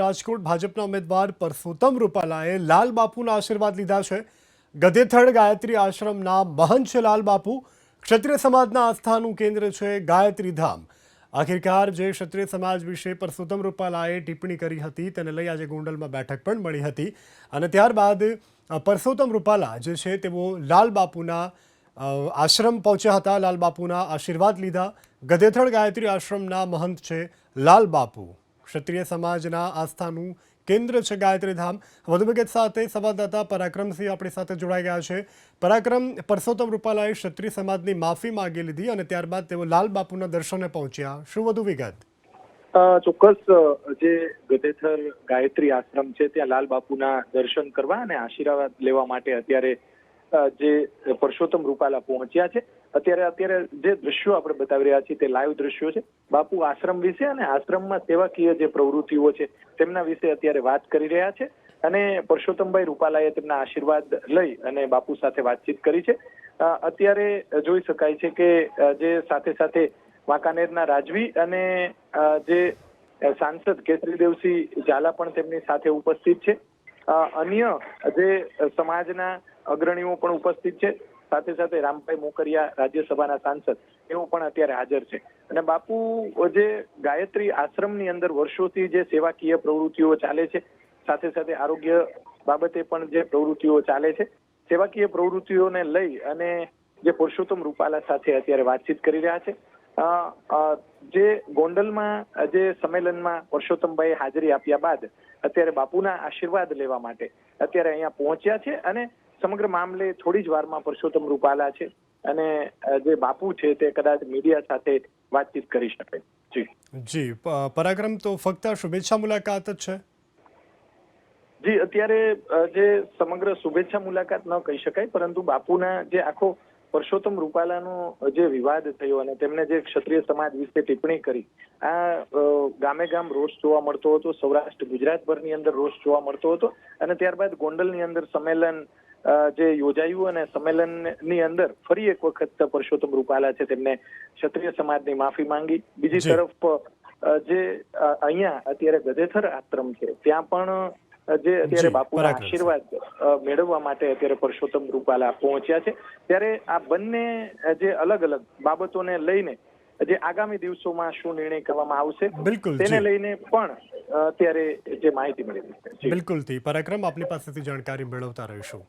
રાજકોટ ભાજપના ઉમેદવાર પરસોત્તમ રૂપાલાએ લાલ બાપુના આશીર્વાદ લીધા છે. ગધેથડ ગાયત્રી આશ્રમના મહંત છે લાલ બાપુ. ક્ષત્રિય સમાજના આસ્થાનું કેન્દ્ર છે ગાયત્રી ધામ. આખિરકાર જે ક્ષત્રિય સમાજ વિશે પરસોત્તમ રૂપાલાએ ટિપ્પણી કરી હતી તેને લઈ આજે ગોંડલમાં બેઠક પણ મળી હતી. અને ત્યારબાદ પરસોત્તમ રૂપાલા જે છે તેઓ લાલ બાપુના આશ્રમ પહોંચ્યા હતા. લાલ બાપુના આશીર્વાદ લીધા. ગધેથડ ગાયત્રી આશ્રમના મહંત છે લાલ બાપુ. ક્ષત્રિય સમાજના આસ્થાનું કેન્દ્ર છે ગાયત્રી ધામ વધુ વિગત સાથે સંવાદદાતા પરાક્રમસિંહ આપણી સાથે જોડાઈ ગયા છે. પરાક્રમ, પરસોત્તમ રૂપાલાએ ક્ષત્રિય સમાજની માફી માંગી લીધી અને ત્યારબાદ તેઓ લાલ બાપુના દર્શને પહોંચ્યા. શું વધુ વિગત? ચોક્કસ જે ગધેથર ગાયત્રી આશ્રમ છે, ત્યાં લાલ બાપુના દર્શન કરવા અને આશીર્વાદ લેવા માટે અત્યારે જે પરસોત્તમ રૂપાલા પહોંચ્યા છે. અત્યારે અત્યારે જે દ્રશ્યો આપણે બતાવી રહ્યા છીએ તે લાઈવ દ્રશ્યો છે. બાપુ આશ્રમ વિશે અને આશ્રમમાં સેવાકીય જે પ્રવૃત્તિઓ છે, તેમના વિશે અત્યારે વાત કરી રહ્યા છે. અને પરસોત્તમભાઈ રૂપાલાએ તેમના આશીર્વાદ લઈ અને બાપુ સાથે વાતચીત કરી છે. અત્યારે જોઈ શકાય છે કે જે સાથે સાથે વાંકાનેરના રાજવી અને જે સાંસદ કેસરીદેવસિંહ ઝાલા પણ તેમની સાથે ઉપસ્થિત છે. અન્ય જે સમાજના અગ્રણીઓ પણ ઉપસ્થિત છે. સાથે સાથે રામભાઈ મોકરિયા રાજ્યસભાના સાંસદ તેઓ પણ અત્યારે હાજર છે. અને બાપુ, જે ગાયત્રી આશ્રમની અંદર વર્ષોથી જે સેવાકીય પ્રવૃત્તિઓ ચાલે છે, સાથે સાથે આરોગ્ય બાબતે પણ જે પ્રવૃત્તિઓ ચાલે છે, સેવાકીય પ્રવૃત્તિઓને લઈ અને જે પુરુષોત્તમ રૂપાલા સાથે અત્યારે વાતચીત કરી રહ્યા છે. જે ગોંડલમાં જે સંમેલનમાં પુરુષોત્તમભાઈ હાજરી આપ્યા બાદ અત્યારે બાપુના આશીર્વાદ લેવા માટે અત્યારે અહીંયા પહોંચ્યા છે અને સમગ્ર મામલે થોડી જ વારમાં પુરુષોત્તમ રૂપાલા છે અને જે બાપુ છે તે કદાચ મીડિયા સાથે વાતચીત કરી શકે. જી. જી પરાક્રમ તો ફક્ત શુભેચ્છા મુલાકાત જ છે? જી અત્યારે જે સમગ્ર શુભેચ્છા મુલાકાત ન કહી શકાય પરંતુ બાપુના જે આખો પરસોત્તમ રૂપાલાનો જે વિવાદ થયો અને તેમને જે ક્ષત્રિય સમાજ વિશે ટિપ્પણી કરી આ ગામે ગામ રોષ જોવા મળતો હતો સૌરાષ્ટ્ર ગુજરાતભરની અંદર રોષ જોવા મળતો હતો અને ત્યારબાદ ગોંડલની અંદર સંમેલન જે યોજાયું અને સંમેલનની અંદર ફરી એક વખત પરસોત્તમ રૂપાલા છે તેમને ક્ષત્રિય સમાજની માફી માંગી. બીજી તરફ જે અહીંયા અત્યારે ગધેથર આશ્રમ છે ત્યાં પણ જે અત્યારે બાપુના આશીર્વાદ મેળવવા માટે અત્યારે પરસોત્તમ રૂપાલા પહોંચ્યા છે. ત્યારે આ બંને જે અલગ અલગ બાબતોને લઈને જે આગામી દિવસોમાં શું નિર્ણય કરવામાં આવશે બિલકુલ, તેને લઈને પણ અત્યારે જે માહિતી મળી બિલકુલથી. પરાક્રમ આપની પાસેથી જાણકારી મેળવતા રહીશું.